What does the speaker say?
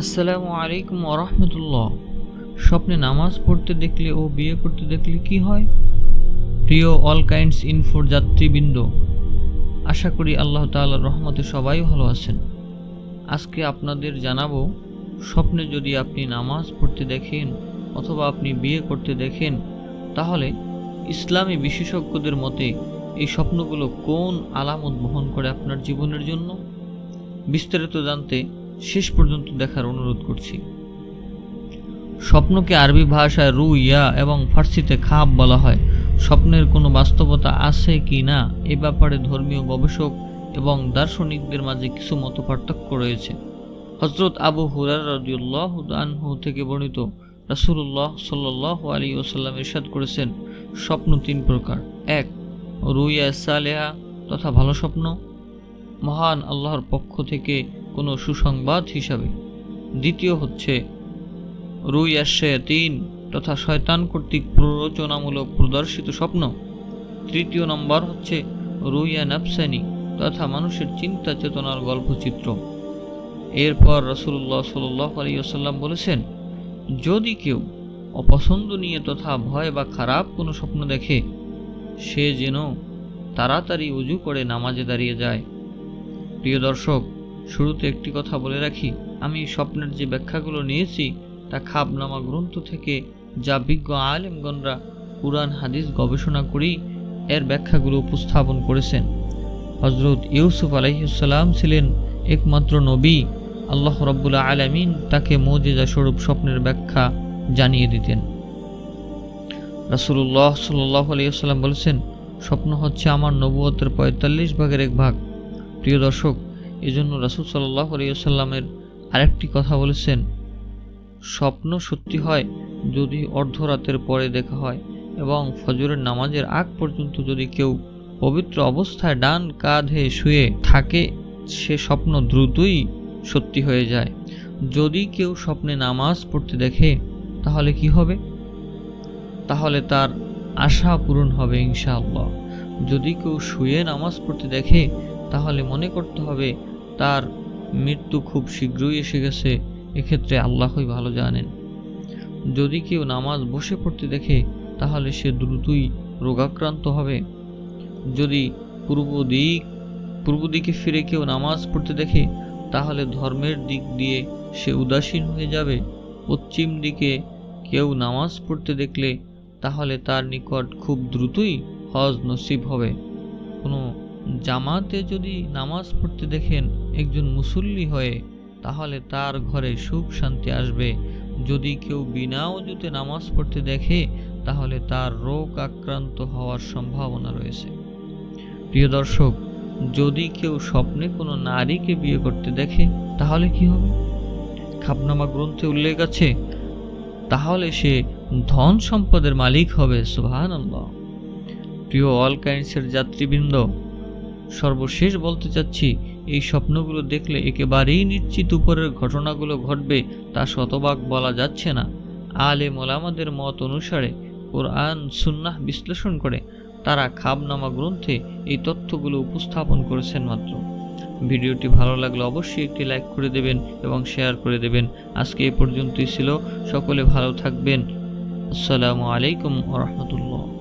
আসসালামু আলাইকুম ওরহমতুল্লাহ স্বপ্নে নামাজ পড়তে দেখলে ও বিয়ে করতে দেখলে কি হয়? প্রিয় অল কাইন্ডস ইনফোর যাত্রীবৃন্দ, আশা করি আল্লাহ তাআলার রহমতে সবাই ভালো আছেন। আজকে আপনাদের জানাব, স্বপ্নে যদি আপনি নামাজ পড়তে দেখেন অথবা আপনি বিয়ে করতে দেখেন, তাহলে ইসলামী বিশেষজ্ঞদের মতে এই স্বপ্নগুলো কোন আলামত বহন করে আপনার জীবনের জন্য? বিস্তারিত জানতে শেষ পর্যন্ত দেখার অনুরোধ করছি। স্বপ্নকে আরবি ভাষায় রু, ইয়া এবং ফার্সিতে খাপ বলা হয়। স্বপ্নের কোনো বাস্তবতা আছে কি না এ ব্যাপারে ধর্মীয় গবেষক এবং দার্শনিকদের মাঝে কিছু মত পার্থক্য রয়েছে। হজরত আবু হুরার রদিউল্লাহ আনহু থেকে বর্ণিত রাসূলুল্লাহ সাল্লাহ আলী ওসাল্লাম ইরশাদ করেছেন, স্বপ্ন তিন প্রকার। এক, রুইয়া সালেহা তথা ভালো স্বপ্ন। মহান আল্লাহর পক্ষ থেকে কোনো সুসংবাদ হিসাবে। দ্বিতীয় হচ্ছে, রুই তিন তথা শয়তান কর্তৃক প্ররোচনামূলক প্রদর্শিত স্বপ্ন। তৃতীয় নম্বর হচ্ছে রুইয়া নাফসানি তথা মানুষের চিন্তা চেতনার গল্পচিত্র। এরপর রসুল্লাহ সাল্লাহ আলী আসাল্লাম বলেছেন, যদি কেউ অপছন্দনীয় তথা ভয় বা খারাপ কোনো স্বপ্ন দেখে, সে যেন তাড়াতাড়ি উজু করে নামাজে দাঁড়িয়ে যায়। প্রিয় দর্শক শুরুতে একটি কথা বলে রাখি, আমি স্বপ্নের যে ব্যাখ্যাগুলো নিয়েছি, তা খাবনামা গ্রন্থ থেকে যা বিজ্ঞ আলেমগণরা কুরআন, হাদিস গবেষণা করেই এর ব্যাখ্যাগুলো উপস্থাপন করেছেন। হজরত ইউসুফ আলহিসাল্লাম ছিলেন একমাত্র নবী, আল্লাহ রব্বুল্লা আলমিন তাকে মৌজেজা স্বরূপ স্বপ্নের ব্যাখ্যা জানিয়ে দিতেন। রাসুল্লাহ সাল্লাহ আলিয়াল্লাম বলেছেন, স্বপ্ন হচ্ছে আমার নবুয়তের পঁয়তাল্লিশ ভাগের এক ভাগ। প্রিয় দর্শক এই জন্য রাসুল সাল্লাহ আলিয়াল্লামের আরেকটি কথা বলেছেন, স্বপ্ন সত্যি হয় যদি অর্ধরাতের পরে দেখা হয় এবং ফজরের নামাজের আগ পর্যন্ত যদি কেউ পবিত্র অবস্থায় ডান কাঁধে শুয়ে থাকে, সে স্বপ্ন দ্রুতই সত্যি হয়ে যায়। যদি কেউ স্বপ্নে নামাজ পড়তে দেখে, তাহলে কি হবে? তাহলে তার আশা পূরণ হবে ইনশাআল্লাহ। যদি কেউ শুয়ে নামাজ পড়তে দেখে, তাহলে মনে করতে হবে তার মৃত্যু খুব শীঘ্রই এসে গেছে, এক্ষেত্রে আল্লাহই ভালো জানেন। যদি কেউ নামাজ বসে পড়তে দেখে, তাহলে সে দ্রুতই রোগাক্রান্ত হবে। যদি পূর্ব দিক, পূর্ব দিকে ফিরে কেউ নামাজ পড়তে দেখে, তাহলে ধর্মের দিক দিয়ে সে উদাসীন হয়ে যাবে। পশ্চিম দিকে কেউ নামাজ পড়তে দেখলে, তাহলে তার নিকট খুব দ্রুতই হজ নসিব হবে। কোনো জামাতে যদি নামাজ পড়তে দেখেন একজন মুসল্লি হয়ে, তাহলে তার ঘরে সুখ শান্তি আসবে। যদি কেউ বিনা অজুতে নামাজ পড়তে দেখে, তাহলে তার রোগ আক্রান্ত হওয়ার সম্ভাবনা রয়েছে। প্রিয় দর্শক, যদি কেউ স্বপ্নে কোনো নারীকে বিয়ে করতে দেখে, তাহলে কি হবে? খাপনামা গ্রন্থে উল্লেখ আছে, তাহলে সে ধন সম্পদের মালিক হবে সুহান প্রিয় অল কাইন্ডসের যাত্রীবৃন্দ সর্বশেষ বলতে চাচ্ছি, এই স্বপ্নগুলো দেখলে একেবারেই নিশ্চিত উপরের ঘটনাগুলো ঘটবে তা শতভাগ বলা যাচ্ছে না। আলে মোলামাদের মত অনুসারে কোরআন, সুন্নাহ বিশ্লেষণ করে তারা খাবনামা গ্রন্থে এই তথ্যগুলো উপস্থাপন করেছেন মাত্র। ভিডিওটি ভালো লাগলে অবশ্যই একটি লাইক করে দেবেন এবং শেয়ার করে দেবেন। আজকে এ পর্যন্তই ছিল। সকলে ভালো থাকবেন। আসসালামু আলাইকুম রহমতুল্লাহ।